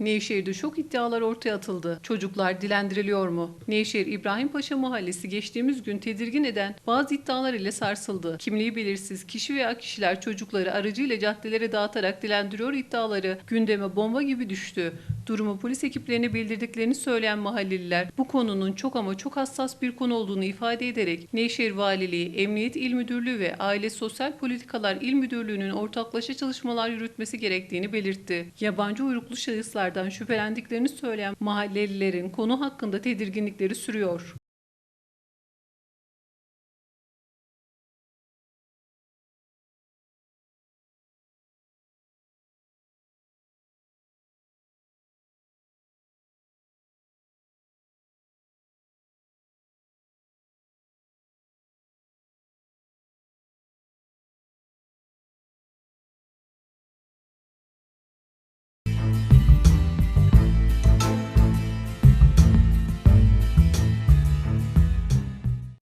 Nevşehir'de şok iddialar ortaya atıldı. Çocuklar dilendiriliyor mu? Nevşehir İbrahimpaşa Mahallesi geçtiğimiz gün tedirgin eden bazı iddialar ile sarsıldı. Kimliği belirsiz kişi veya kişiler çocukları aracıyla caddelere dağıtarak dilendiriyor iddiaları gündeme bomba gibi düştü. Durumu polis ekiplerine bildirdiklerini söyleyen mahalleliler bu konunun çok ama çok hassas bir konu olduğunu ifade ederek Nevşehir Valiliği, Emniyet İl Müdürlüğü ve Aile Sosyal Politikalar İl Müdürlüğü'nün ortaklaşa çalışmalar yürütmesi gerektiğini belirtti. Yabancı uyruklu şahıslardan şüphelendiklerini söyleyen mahallelilerin konu hakkında tedirginlikleri sürüyor.